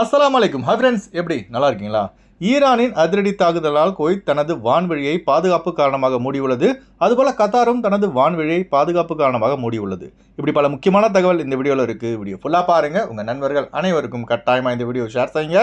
அஸ்லாம் வலைக்கும் hi friends எப்படி? நல்லா இருக்கீங்களா? ஈரானின் அதிரடி தாக்குதலால் குவைத் தனது வான்வழியை பாதுகாப்பு காரணமாக மூடியுள்ளது. அதுபோல கத்தாரும் தனது வான்வழியை பாதுகாப்பு காரணமாக மூடியுள்ளது. இப்படி பல முக்கியமான தகவல் இந்த வீடியோவில் இருக்குது வீடியோ ஃபுல்லாக பாருங்கள் உங்கள் நண்பர்கள் அனைவருக்கும் கட்டாயமாக இந்த வீடியோ ஷேர் செய்யுங்க.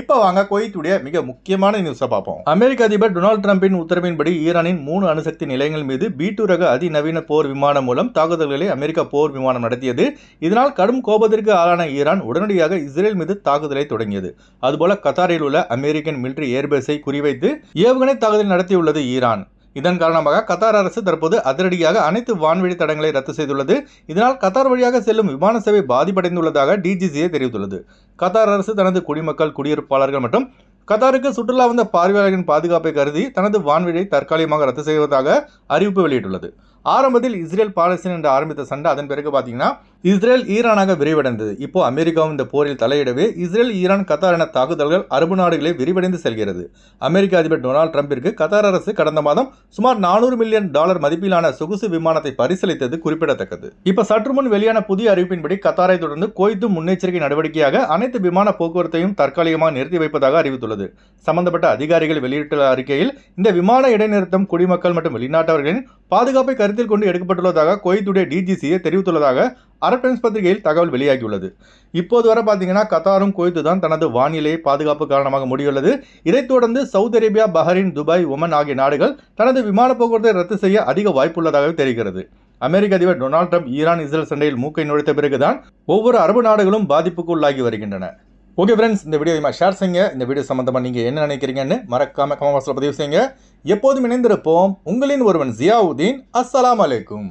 இப்போ வாங்க குவைத்துடைய மிக முக்கியமான நியூஸை பார்ப்போம். அமெரிக்க அதிபர் டொனால்டு ட்ரம்பின் உத்தரவின்படி ஈரானின் மூணு அணுசக்தி நிலையங்கள் மீது பி டூ ரக அதிநவீன போர் விமானம் மூலம் தாக்குதல்களை அமெரிக்க போர் விமானம் நடத்தியது. இதனால் கடும் கோபத்திற்கு ஆளான ஈரான் உடனடியாக இஸ்ரேல் மீது தாக்குதலை தொடங்கியது. அதுபோல கத்தாரில் உள்ள அமெரிக்கன் மிலிட்ரி ஏர்பேஸை குறிவைத்து ஏவுகணை தாக்குதல் நடத்தியுள்ளது ஈரான். இதன் காரணமாக கத்தார் அரசு தற்போது அதிரடியாக அனைத்து வான்வழி தடங்களை ரத்து செய்துள்ளது. இதனால் கத்தார் வழியாக செல்லும் விமான சேவை பாதிப்படைந்துள்ளதாக டிஜிசிஏ தெரிவித்துள்ளது. கத்தார் அரசு தனது குடிமக்கள் குடியிருப்பாளர்கள் மற்றும் கத்தாருக்கு சுற்றுலா வந்த பார்வையாளர்களின் பாதுகாப்பை கருதி தனது வான்வழியை தற்காலிகமாக ரத்து செய்வதாக அறிவிப்பு வெளியிட்டுள்ளது. ஆரம்பத்தில் இஸ்ரேல் பாலஸ்தீன் என்று ஆரம்பித்த சண்டை அதன் பிறகு பார்த்தீங்கன்னா இஸ்ரேல் ஈரானாக விரிவடைந்தது. இப்போ அமெரிக்காவும் இந்த போரில் தலையிடவே இஸ்ரேல் ஈரான் கத்தார் என தாக்குதல்கள் அரபு நாடுகளை விரிவடைந்து செல்கிறது. அமெரிக்க அதிபர் டொனால்டு ட்ரம்பிற்கு கத்தார் அரசு கடந்த மாதம் சுமார் நானூறு மில்லியன் டாலர் மதிப்பிலான சொகுசு விமானத்தை பரிசீலித்தது குறிப்பிடத்தக்கது. இப்போ சற்று முன் வெளியான புதிய அறிவிப்பின்படி கத்தாரை தொடர்ந்து கோய்த்தும் முன்னெச்சரிக்கை நடவடிக்கையாக அனைத்து விமான போக்குவரத்தையும் தற்காலிகமாக நிறுத்தி வைப்பதாக அறிவித்துள்ளது. சம்பந்தப்பட்ட அதிகாரிகள் வெளியிட்டுள்ள அறிக்கையில் இந்த விமான இடைநிறுத்தம் குடிமக்கள் மற்றும் வெளிநாட்டவர்களின் பாதுகாப்பை கருத்து கருத்தில் கொண்டு எடுக்கப்பட்டுள்ளதாக குவைத்துடைய டிஜிசியை தெரிவித்துள்ளதாக அரப் டைம்ஸ் பத்திரிகையில் தகவல் வெளியாகியுள்ளது. இப்போது வரை பார்த்தீங்கன்னா கத்தாரும் குவைத்து தான் தனது வானிலை பாதுகாப்பு காரணமாக முடியுள்ளது. இதைத் தொடர்ந்து Saudi Arabia Bahrain Dubai Oman ஆகிய நாடுகள் தனது விமான போக்குவரத்தை ரத்து செய்ய அதிக வாய்ப்புள்ளதாக தெரிகிறது. அமெரிக்க அதிபர் டொனால்டு ட்ரம்ப் ஈரான் இஸ்ரேல் சண்டையில் மூக்கை நுழைத்த பிறகுதான் ஒவ்வொரு அரபு நாடுகளும் பாதிப்புக்கு உள்ளாகி வருகின்றன. ஓகே ஃப்ரெண்ட்ஸ் இந்த வீடியோ ஷேர் செய்யுங்க. இந்த வீடியோ சம்மந்தமாக நீங்கள் என்ன நினைக்கிறீங்கன்னு மறக்காம கமெண்ட் பாக்ஸில் பதிவு செய்யுங்க. எப்போதும் இணைந்திருப்போம். உங்களின் ஒருவன் ஜியாவுதீன். அஸ்ஸலாமு அலைக்கும்.